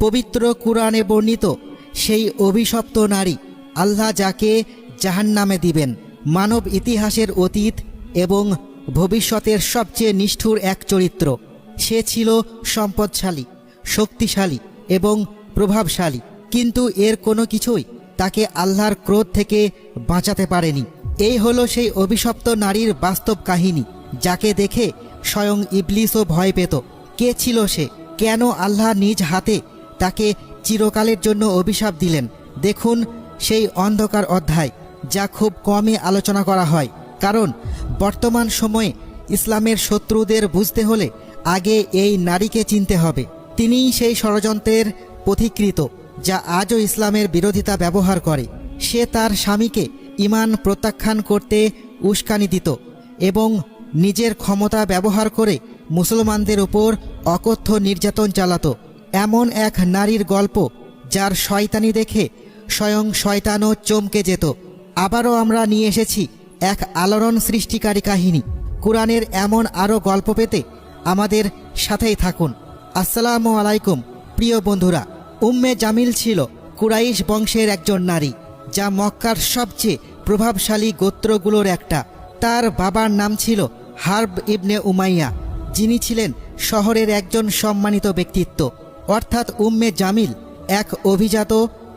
পবিত্র কুরআনে বর্ণিত সেই অভিশপ্ত নারী আল্লাহ যাকে জাহান্নামে দিবেন, মানব ইতিহাসের অতীত এবং ভবিষ্যতের সবচেয়ে নিষ্ঠুর এক চরিত্র। সে ছিল সম্পদশালী, শক্তিশালী এবং প্রভাবশালী। কিন্তু এর কোনো কিছুই তাকে আল্লাহর ক্রোধ থেকে বাঁচাতে পারেনি। এই হলো সেই অভিশপ্ত নারীর বাস্তব কাহিনী, যাকে দেখে স্বয়ং ইবলিসও ভয় পেত। কে ছিল সে? কেন আল্লাহ নিজ হাতে তাকে চিরকালের জন্য অভিশাপ দিলেন। দেখুন সেই অন্ধকার অধ্যায়, যা খুব কমই আলোচনা করা হয়। কারণ, বর্তমান সময়ে ইসলামের শত্রুদের বুঝতে হলে আগে এই নারীকে চিনতে হবে। তিনিই সেই ষড়যন্ত্রের পথিকৃত যা আজও ইসলামের বিরোধিতা ব্যবহার করে। সে তার স্বামীকে ইমান প্রত্যাখ্যান করতে উস্কানি দিত এবং নিজের ক্ষমতা ব্যবহার করে মুসলমানদের উপর অকথ্য নির্যাতন চালাতো। এমন এক নারীর গল্প যার শয়তানি দেখে স্বয়ং শয়তানও চমকে যেত। আবারও আমরা নিয়ে এসেছি এক আলোড়ন সৃষ্টিকারী কাহিনী। কোরআনের এমন আরও গল্প পেতে আমাদের সাথেই থাকুন। আসসালামু আলাইকুম, প্রিয় বন্ধুরা। উম্মে জামিল ছিল কুরাইশ বংশের একজন নারী, যা মক্কার সবচেয়ে প্রভাবশালী গোত্রগুলোর একটা। তার বাবার নাম ছিল হার্ব ইবনে উমাইয়া, যিনি ছিলেন শহরের একজন সম্মানিত ব্যক্তিত্ব। অর্থাৎ উম্মে জামিল এক অভিজাত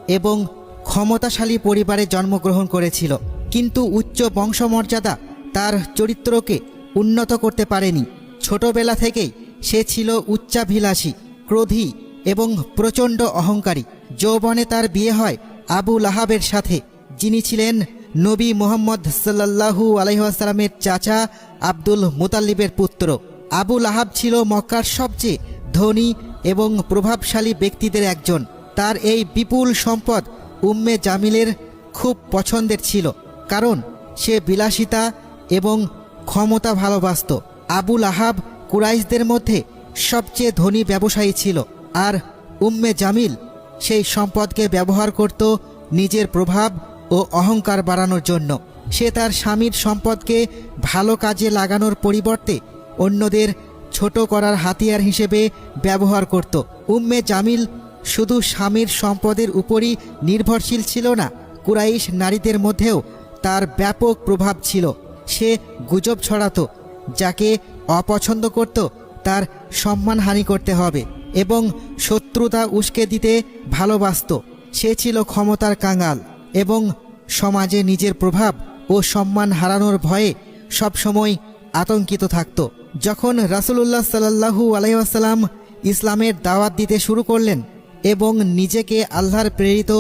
এবং ক্ষমতাশালী পরিবারে জন্মগ্রহণ করেছিল। কিন্তু উচ্চ বংশমর্যাদা তার চরিত্রকে উন্নত করতে পারেনি। ছোটবেলা থেকেই সে ছিল উচ্চাভিলাষী, ক্রোধী এবং প্রচণ্ড অহংকারী। যৌবনে তার বিয়ে হয় আবু লাহাবের সাথে, যিনি ছিলেন নবী মোহাম্মদ সাল্লাহু আলহিহাস্লামের চাচা আব্দুল মুতাল্লিবের পুত্র। আবু লাহাব ছিল মক্কার সবচেয়ে ধনী এবং প্রভাবশালী ব্যক্তিদের একজন। তার এই বিপুল সম্পদ উম্মে জামিলের খুব পছন্দের ছিল, কারণ সে বিলাসিতা এবং ক্ষমতা ভালোবাসত। আবুল আহাব কুরাইশদের মধ্যে সবচেয়ে ধনী ব্যবসায়ী ছিল, আর উম্মে জামিল সেই সম্পদকে ব্যবহার করত নিজের প্রভাব ও অহংকার বাড়ানোর জন্য। সে তার স্বামীর সম্পদকে ভালো কাজে লাগানোর পরিবর্তে অন্যদের ছোট করার হাতিয়ার হিসেবে ব্যবহার করত। উম্মে জামিল শুধু স্বামীর সম্পদের উপরই নির্ভরশীল ছিল না, কুরাইশ নারীদের মধ্যেও তার ব্যাপক প্রভাব ছিল। সে গুজব ছড়াতো, যাকে অপছন্দ করত, তার সম্মানহানি করতে হবে এবং শত্রুতা উস্কে দিতে ভালোবাসত। সে ছিল ক্ষমতার কাঙাল এবং সমাজে নিজের প্রভাব ও সম্মান হারানোর ভয়ে সবসময় আতঙ্কিত থাকত। যখন রাসুলুল্লাহ সাল্লাহু আলহাম ইসলামের দাওয়াত দিতে শুরু করলেন এবং নিজেকে আল্লাহর প্রেরিত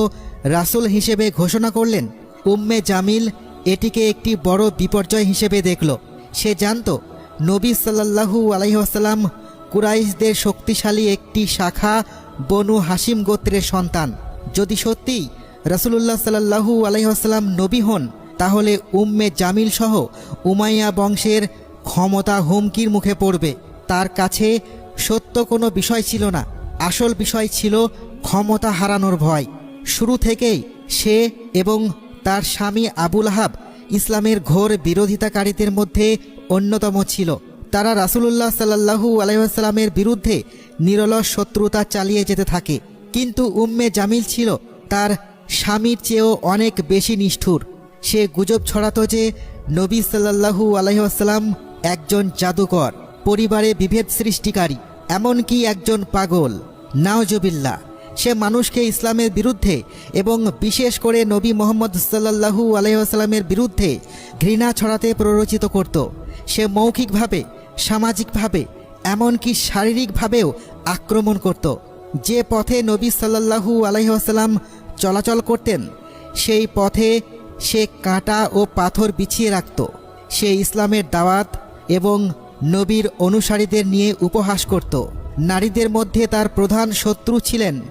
রাসুল হিসেবে ঘোষণা করলেন, উম্মে জামিল এটিকে একটি বড় বিপর্যয় হিসেবে দেখল। সে জানত, নবী সাল্লাহু আলহিহাসাল্লাম কুরাইশদের শক্তিশালী একটি শাখা বনু হাসিম গোত্রের সন্তান। যদি সত্যিই রসুল্লাহ সাল্লাহু আলহিহাসাল্লাম নবী হন, তাহলে উম্মে জামিল সহ উমাইয়া বংশের ক্ষমতা হুমকির মুখে পড়বে। তার কাছে সত্য কোনো বিষয় ছিল না। আসল বিষয় ছিল ক্ষমতা হারানোর ভয়। শুরু থেকেই সে এবং তার স্বামী আবুল আহাব ইসলামের ঘোর বিরোধিতাকারীদের মধ্যে অন্যতম ছিল। তারা রাসুলুল্লাহ সাল্লাহু আলাইসাল্লামের বিরুদ্ধে নিরলস শত্রুতা চালিয়ে যেতে থাকে। কিন্তু উম্মে জামিল ছিল তার স্বামীর চেয়েও অনেক বেশি নিষ্ঠুর। সে গুজব ছড়াতো যে নবী সাল্লাহু আলহিহাস্লাম একজন জাদুকর, পরিবারে বিভেদ সৃষ্টিকারী, এমনকি একজন পাগল। নাওজবিল্লা সে মানুষকে ইসলামের বিরুদ্ধে এবং বিশেষ করে নবী মোহাম্মদ সাল্লাহু আলহিহাস্লামের বিরুদ্ধে ঘৃণা ছড়াতে প্ররোচিত করত। সে মৌখিকভাবে, সামাজিকভাবে, এমনকি শারীরিকভাবেও আক্রমণ করত। যে পথে নবী সাল্লাহু আলহিহাস্লাম চলাচল করতেন, সেই পথে সে কাঁটা ও পাথর বিছিয়ে রাখত। সে ইসলামের দাওয়াত এবং নবীর অনুসারীদের নিয়ে উপহাস করত। নারীদের মধ্যে তার প্রধান শত্রু ছিলেন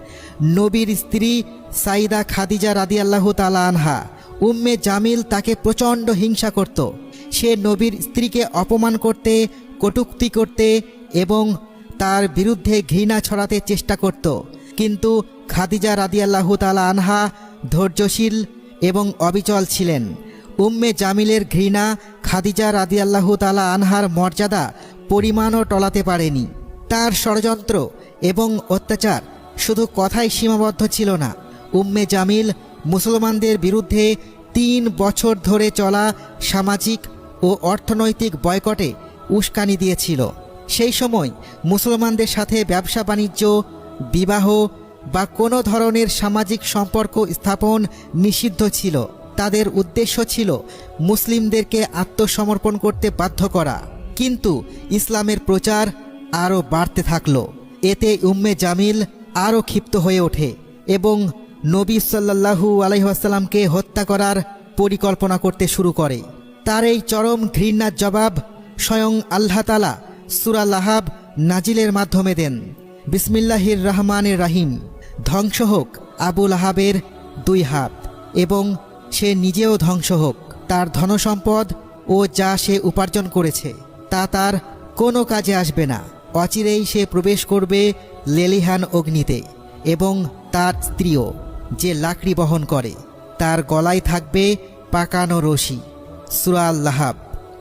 নবীর স্ত্রী সাইদা খাদিজা রাদিয়াল্লাহ তালা আনহা। উম্মে জামিল তাকে প্রচণ্ড হিংসা করত। সে নবীর স্ত্রীকে অপমান করতে, কটুক্তি করতে এবং তার বিরুদ্ধে ঘৃণা ছড়াতে চেষ্টা করত। কিন্তু খাদিজা রাদিয়াল্লাহ তালা আনহা ধৈর্যশীল এবং অবিচল ছিলেন। উম্মে জামিলের ঘৃণা খাদিজা রাদিয়াল্লাহ তালা আনহার মর্যাদা পরিমাণও টলাতে পারেনি। তার ষড়যন্ত্র এবং অত্যাচার শুধু কথাই সীমাবদ্ধ ছিল না। উম্মে জামিল মুসলমানদের বিরুদ্ধে তিন বছর ধরে চলা সামাজিক ও অর্থনৈতিক বয়কটে উস্কানি দিয়েছিল। সেই সময় মুসলমানদের সাথে ব্যবসা বাণিজ্য, বিবাহ বা কোনো ধরনের সামাজিক সম্পর্ক স্থাপন নিষিদ্ধ ছিল। তাদের উদ্দেশ্য ছিল মুসলিমদেরকে আত্মসমর্পণ করতে বাধ্য করা। কিন্তু ইসলামের প্রচার আরও বাড়তে থাকল। এতে উম্মে জামিল আরও ক্ষিপ্ত হয়ে ওঠে এবং নবী সাল্লাল্লাহু আলহিহাসাল্লামকে হত্যা করার পরিকল্পনা করতে শুরু করে। তার এই চরম ঘৃণার জবাব স্বয়ং আল্লাহ তালা সুরা লাহাব নাজিলের মাধ্যমে দেন। বিসমিল্লাহির রহমানের রাহিম। ধ্বংস হোক আবুল আহাবের দুই হাত এবং সে নিজেও ধ্বংস হোক। তার ধনসম্পদ ও যা সে উপার্জন করেছে, তা তার কোনো কাজে আসবে না। অচিরেই সে প্রবেশ করবে লেলিহান অগ্নিতে এবং তার স্ত্রীও, যে লাকড়ি বহন করে। তার গলায় থাকবে পাকানো রশি। সুরা আল্লাহাব।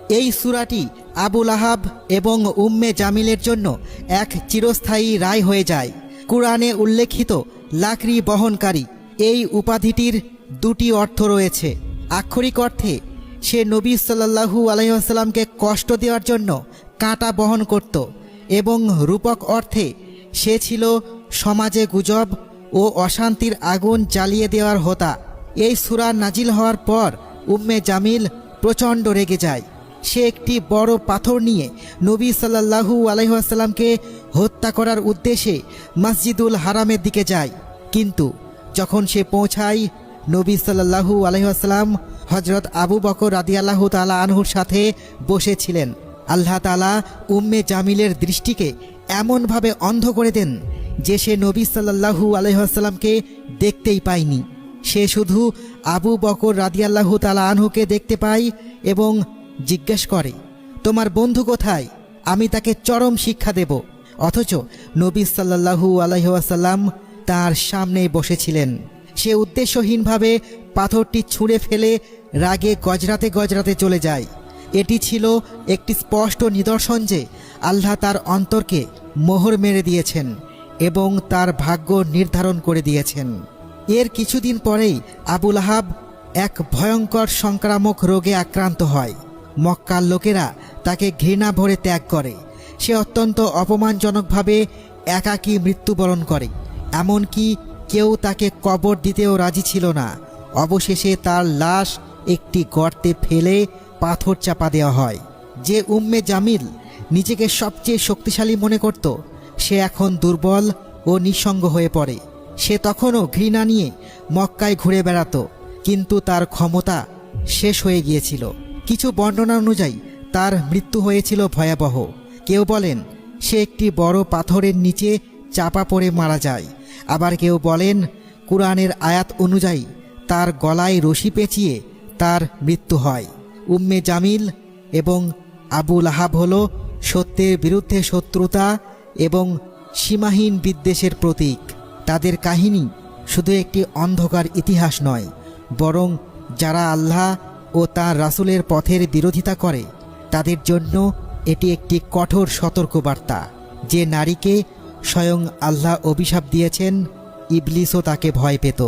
এই সুরাটি আবুল আহাব এবং উম্মে জামিলের জন্য এক চিরস্থায়ী রায় হয়ে যায়। কুরআনে উল্লেখিত লাকড়ি বহনকারী এই উপাধিটির দুটি অর্থ রয়েছে। আক্ষরিক অর্থে, সে নবী সাল্লাল্লাহু আলহিহাস্লামকে কষ্ট দেওয়ার জন্য কাঁটা বহন করত এবং রূপক অর্থে, সে ছিল সমাজে গুজব ও অশান্তির আগুন জ্বালিয়ে দেওয়ার হোতা। এই সুরা নাজিল হওয়ার পর উম্মে জামিল প্রচণ্ড রেগে যায়। সে একটি বড় পাথর নিয়ে নবী সাল্লাল্লাহু আলহিহাস্লামকে হত্যা করার উদ্দেশ্যে মসজিদুল হারামের দিকে যায়। কিন্তু যখন সে পৌঁছায় নবী সাল্লাল্লাহু আলহিহাস্লাম হজরত আবু বকর রাদিয়াল্লাহু তালা আনহুর সাথে বসেছিলেন। আল্লাহ তালা উম্মে জামিলের দৃষ্টিকে এমনভাবে অন্ধ করে দেন যে সে নবী সাল্লাল্লাহু আলহিহাস্লামকে দেখতেই পায়নি। সে শুধু আবু বকর রাদিয়াল্লাহু তালা আনহুকে দেখতে পায় এবং জিজ্ঞেস করে, তোমার বন্ধু কোথায়? আমি তাকে চরম শিক্ষা দেব। অথচ নবী সাল্লাল্লাহু আলহিহাসাল্লাম তার সামনে বসেছিলেন। সে উদ্দেশ্যহীনভাবে পাথরটি ছুঁড়ে ফেলে রাগে গজরাতে গজরাতে চলে যায়। এটি ছিল একটি স্পষ্ট নিদর্শন যে আল্লাহ তার অন্তরকে মোহর মেরে দিয়েছেন এবং তার ভাগ্য নির্ধারণ করে দিয়েছেন। এর কিছুদিন পরেই আবুল আহাব এক ভয়ঙ্কর সংক্রামক রোগে আক্রান্ত হয়। মক্কার লোকেরা তাকে ঘৃণা ভরে ত্যাগ করে। সে অত্যন্ত অপমানজনকভাবে একাকী মৃত্যুবরণ করে। এমনকি কেউ তাকে কবর দিতেও রাজি ছিল না। অবশেষে তার লাশ একটি গর্তে ফেলে পাথর চাপা দেওয়া হয়। যে উম্মে জামিল নিজেকে সবচেয়ে শক্তিশালী মনে করত, সে এখন দুর্বল ও নিঃসঙ্গ হয়ে পড়ে। সে তখনও ঘৃণা নিয়ে মক্কায় ঘুরে বেড়াতো, কিন্তু তার ক্ষমতা শেষ হয়ে গিয়েছিল। কিছু বর্ণনা অনুযায়ী, তার মৃত্যু হয়েছিল ভয়াবহ। কেউ বলেন, সে একটি বড় পাথরের নিচে চাপা পড়ে মারা যায়। আবার কেউ বলেন, কুরআনের আয়াত অনুযায়ী তার গলায় রশি পেঁচিয়ে তার মৃত্যু হয়। উম্মে জামিল এবং আবুল আহাব হল সত্যের বিরুদ্ধে শত্রুতা এবং সীমাহীন বিদ্বেষের প্রতীক। তাদের কাহিনী শুধু একটি অন্ধকার ইতিহাস নয়, বরং যারা আল্লাহ ও তার রাসূলের পথের বিরোধিতা করে, তাদের জন্য এটি একটি কঠোর সতর্কবার্তা। যে নারীকে স্বয়ং আল্লাহ অভিশাপ দিয়েছেন ইবলিসও তাকে ভয় পেত।